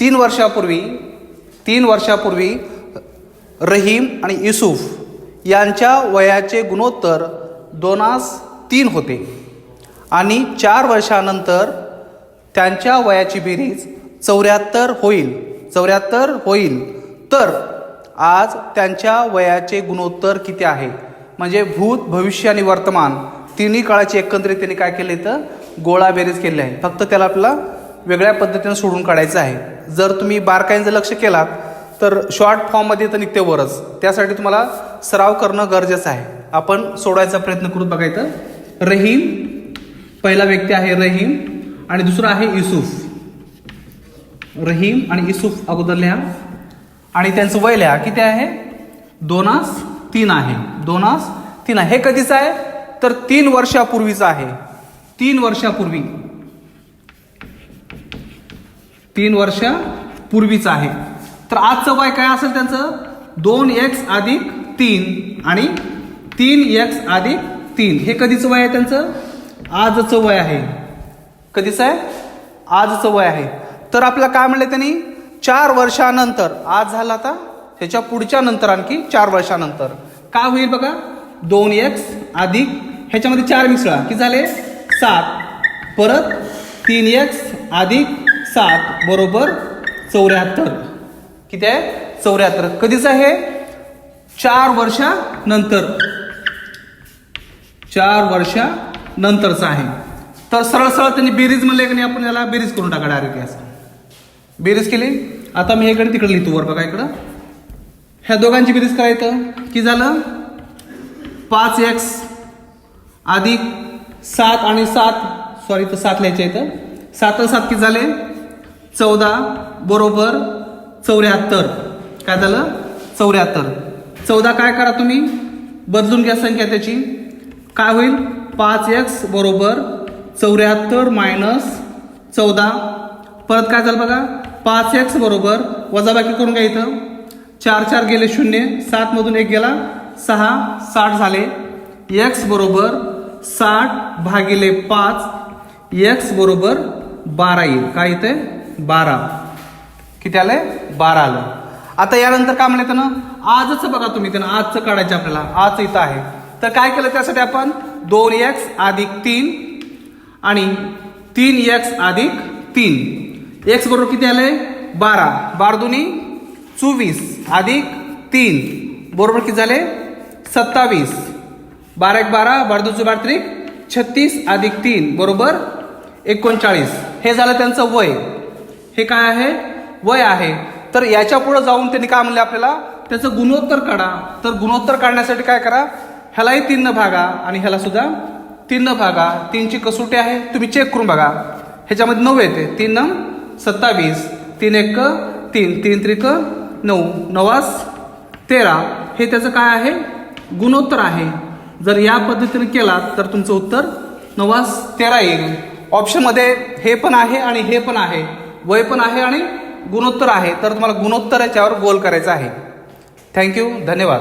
तीन वर्षापूर्वी तीन वर्षापूर्वी रहीम आणि युसुफ यांच्या वयाचे गुणोत्तर दोनास तीन होते. आणि चार वर्षानंतर त्यांच्या वयाची बेरीज चौऱ्याहत्तर होईल चौऱ्याहत्तर होईल. तर आज त्यांच्या वयाचे गुणोत्तर किती आहे? म्हणजे भूत भविष्य आणि वर्तमान तिन्ही काळाची एकंदरीत त्यांनी काय केले तर गोळा बेरीज केली आहे. फक्त त्याला आपला वेगळ्या पद्धतीनं सोडून काढायचं आहे. जर तुम्ही बारकाईनं जर लक्ष केलात तर शॉर्ट फॉर्ममध्ये तर निघते वरच. त्यासाठी तुम्हाला सराव करणं गरजेचं आहे. आपण सोडायचा प्रयत्न करून बघायचं रहीम पहिला व्यक्ती आहे रहीम आणि दुसरा आहे युसुफ. रहीम आणि युसुफ अगोदर लिहा आणि त्यांचं वय लिहा. किती आहे? दोनास तीन आहे. दोनास तीन आहे. हे कधीचं आहे? तर तीन वर्षापूर्वीचं आहे. तीन वर्षापूर्वी. तीन वर्षापूर्वीचं आहे. तर आजचं वय काय असेल त्यांचं? दोन एक्स अधिक तीन आणि तीन एक्स अधिक तीन. हे कधीचं वय आहे त्यांचं? आजचं वय आहे. कधीचं आहे? आजचं वय आहे. तर आपल्याला काय म्हणलं त्यांनी? चार वर्षानंतर. आज झाला आता? त्याच्या पुढच्या नंतर आणखी चार वर्षानंतर. काय होईल बघा? दोन एक्स अधिक ह्याच्यामध्ये चार मिसळा. किती झाले? सात. परत तीन एक्स अधिक सात बरोबर चौऱ्याहत्तर. किती आहे? चौऱ्याहत्तर. कधीच आहे? चार वर्षानंतर. चार वर्षानंतरचं आहे. तर सरळ सरळ त्यांनी बेरीज म्हणले की नाही आपण याला बेरीज करून टाका डायरेक्ट असं बेरीज केली? आता मी इकडे तिकडे लिहितो वर बघा इकडं. ह्या दोघांची बेरीज करायचं. की झालं? पाच एक्स अधिक सात आणि सात. सॉरी तर सात लिहायचे इथं. सात सात किती झाले? चौदा बरोबर चौऱ्याहत्तर. काय झालं? चौऱ्याहत्तर. चौदा काय करा तुम्ही? बदलून घ्या संख्या त्याची. काय होईल? पाच एक्स बरोबर चौऱ्याहत्तर मायनस चौदा. परत काय झालं बघा? पाच एक्स बरोबर वजाबाकी करून घ्या इथं. चार चार गेले शून्य. सात मधून एक गेला. सहा साठ झाले. एक्स बरोबर साठ भागिले पाच. एक्स बरोबर बारा येईल. काय येते बारा. किती आलंय? बारा आलं. आता यानंतर काय म्हणलं ना? आजच बघा तुम्ही त्यानं आजचं काढायचं आपल्याला. आज इथं आहे. तर काय केलं त्यासाठी आपण? दोन एक्स अधिक तीन आणि तीन एक्स अधिक तीन. एक्स बरोबर किती आले बारा. बारा दोन्ही चोवीस अधिक तीन. बरोबर किती झाले? सत्तावीस. बारा एक बारा बारा दुसरं बारा त्रिक छत्तीस अधिक तीन. बरोबर? एकोणचाळीस. हे झालं त्यांचं वय. हे काय आहे? वय आहे. तर याच्यापुढे जाऊन त्यांनी काय म्हणले आपल्याला? त्याचं गुणोत्तर काढा. तर गुणोत्तर काढण्यासाठी काय करा? ह्यालाही तीन भागा आणि ह्याला सुद्धा तीन भागा. तीनची कसोटी आहे? तुम्ही चेक करून बघा. ह्याच्यामध्ये नऊ येते. तीन सत्तावीस. तीन एक तीन. तीन त्रिक नऊ. नवास तेरा. हे त्याचं काय आहे? गुणोत्तर आहे. जर या पद्धतीने केला तर तुमचं उत्तर नवास तेरा येईल. ऑप्शनमध्ये हे पण आहे आणि हे पण आहे. वय पण आहे आणि गुणोत्तर आहे. तर तुम्हाला गुणोत्तर याच्यावर गोल करायचं आहे. थँक्यू धन्यवाद.